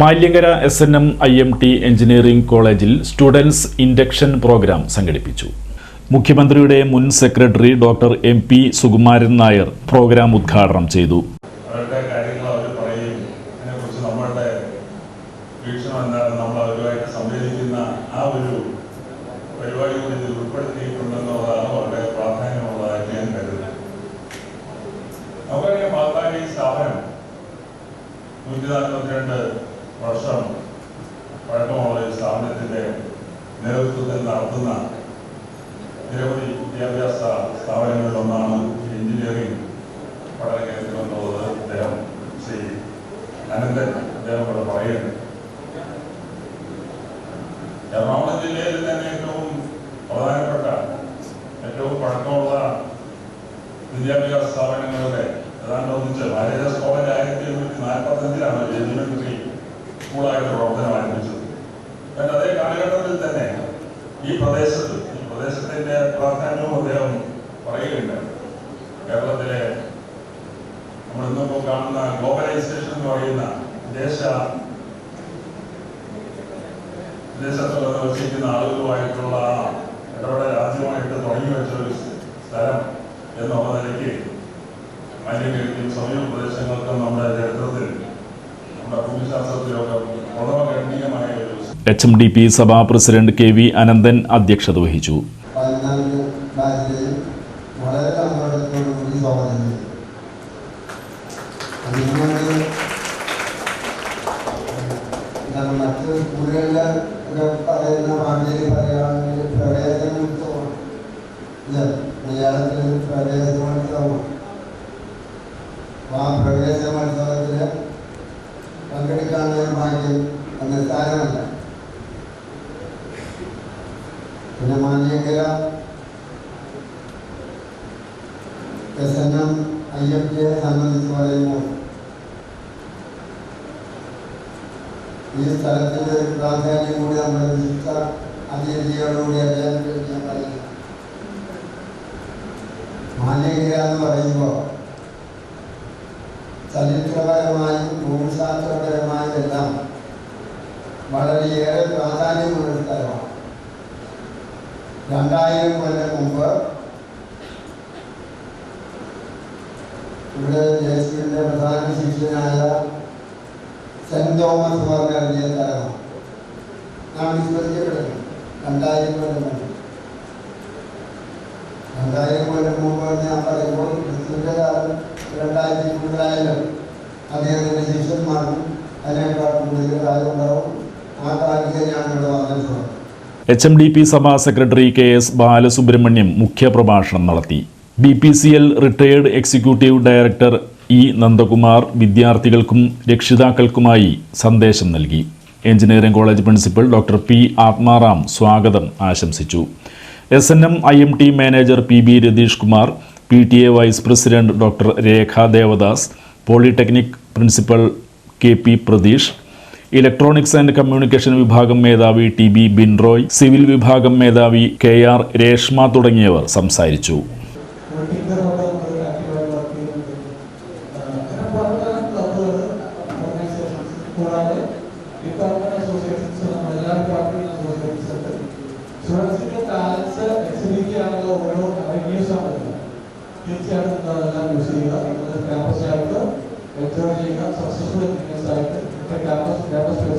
Maliankara S N M I M T engineering കോളേജിൽ students induction programme സംഘടിപ്പിച്ചു. മുഖ്യമന്ത്രിയുടെ മുൻ secretary doctor M P Sukumaran Nair program ഉദ്ഘാടനം ചെയ്തു. പരിപാടി ഞാൻ കരുതുന്നത്. നമുക്കറിയാം ഈ സ്ഥാപനം നൂറ്റി നാൽപ്പത്തിരണ്ട് വർഷം പഴക്കമുള്ള ഒരു സ്ഥാപനത്തിന്റെ നേതൃത്വത്തിൽ നടത്തുന്ന നിരവധി വിദ്യാഭ്യാസ സ്ഥാപനങ്ങളിലൊന്നാണ് എഞ്ചിനീയറിംഗ് പഠന കേന്ദ്രം എന്നുള്ളത് അദ്ദേഹം ശ്രീ അനന്തൻ അദ്ദേഹം ഇവിടെ പറയുന്നു. എറണാകുളം ജില്ലയിൽ തന്നെ ഏറ്റവും പ്രധാനപ്പെട്ട ഏറ്റവും പഴക്കമുള്ള വിദ്യാഭ്യാസ സ്ഥാപനങ്ങളുടെ ഏതാണ്ട് ഒന്നിച്ച് മാരേജസ് കോളേജ് ആയിരത്തി എണ്ണൂറ്റി നാൽപ്പത്തഞ്ചിലാണ് എലിമെന്ററി സ്കൂളായിട്ട് പ്രവർത്തനം ആരംഭിച്ചത് എന്നാൽ അതേ കാലഘട്ടത്തിൽ തന്നെ ഈ പ്രദേശത്ത് ഈ പ്രദേശത്തിന്റെ പ്രാധാന്യവും അദ്ദേഹം പറയുകയുണ്ട് കേരളത്തിലെ നമ്മൾ ഇന്നിപ്പോൾ കാണുന്ന ഗ്ലോബലൈസേഷൻ എന്ന് പറയുന്ന വിദേശ വിദേശത്ത് വസിക്കുന്ന ആളുകളുമായിട്ടുള്ള ഇടപെടൽ ആദ്യമായിട്ട് തുടങ്ങി വെച്ച ഒരു സ്ഥലം എന്നുള്ള നിലയ്ക്ക് മാലിന്യങ്ങൾക്കും സമീപ പ്രദേശങ്ങൾക്കും നമ്മുടെ ചരിത്രത്തിൽ നമ്മുടെ ഭൂമിശാസ്ത്രത്തിലൊക്കെ വളരെ ഗണ്യമായ ഒരു H M D P Sabha president K V Ananthan അധ്യക്ഷത വഹിച്ചു. മലയാളത്തിൽ പ്രവേശനോത്സവം ആ പ്രവേശനോത്സവത്തിൽ പങ്കെടുക്കാനുള്ള ഭാഗ്യം അത് നിസ്സാരമല്ല പിന്നെ Maliankara S N M I സംബന്ധിച്ച് പറയുമ്പോൾ ഈ സ്ഥലത്തിന്റെ പ്രാധാന്യം കൂടി നമ്മുടെ വിശുദ്ധ അതിഥിയോടുകൂടി അറിയാൻ വേണ്ടി ഞാൻ പറയുന്നു. മാലിയങ്കര എന്ന് പറയുമ്പോൾ ചരിത്രപരമായും രണ്ടായിരം കൊല്ലം മുമ്പ് ഇവിടെ യേശുവിന്റെ പ്രധാന ശിഷ്യനായ സെന്റ് തോമസ് പറഞ്ഞിറങ്ങിയ സ്ഥലമാണ്. രണ്ടായിരം കൊല്ലം മുമ്പ്. രണ്ടായിരം കൊല്ലം മുമ്പ് ഞാൻ പറയുമ്പോൾ ക്രിസ്തുവിന്റെ കാലം രണ്ടായിരത്തി കൂടുതലായാലും അദ്ദേഹത്തിന്റെ ശിഷ്യന്മാർക്കും അതിനേക്കാൾ കൂടുതൽ കാലമുണ്ടാവും ആ കാര്യം ഞാൻ ഇവിടെ വന്നിട്ടുള്ളത് H M D P Sabha secretary K S Balasubramaniam മുഖ്യപ്രഭാഷണം നടത്തി. B P C L retired executive director E Nandakumar വിദ്യാർത്ഥികൾക്കും രക്ഷിതാക്കൾക്കുമായി സന്ദേശം നൽകി. Engineering college principal doctor P Atmaram സ്വാഗതം ആശംസിച്ചു. S N M I M T manager P B Ratheesh Kumar P T A vice president doctor Rekha Devadas polytechnic principal K P Pratheesh electronics and communication വിഭാഗം മേധാവി T B ബിൻറോയ് civil വിഭാഗം മേധാവി K R Reshma തുടങ്ങിയവർ സംസാരിച്ചു. തീർച്ചയായിട്ടും campus ആയിട്ട് enjoy ചെയ്യുക. Successful ആയിട്ട് ക്യാമ്പസ് ക്യാമ്പസ്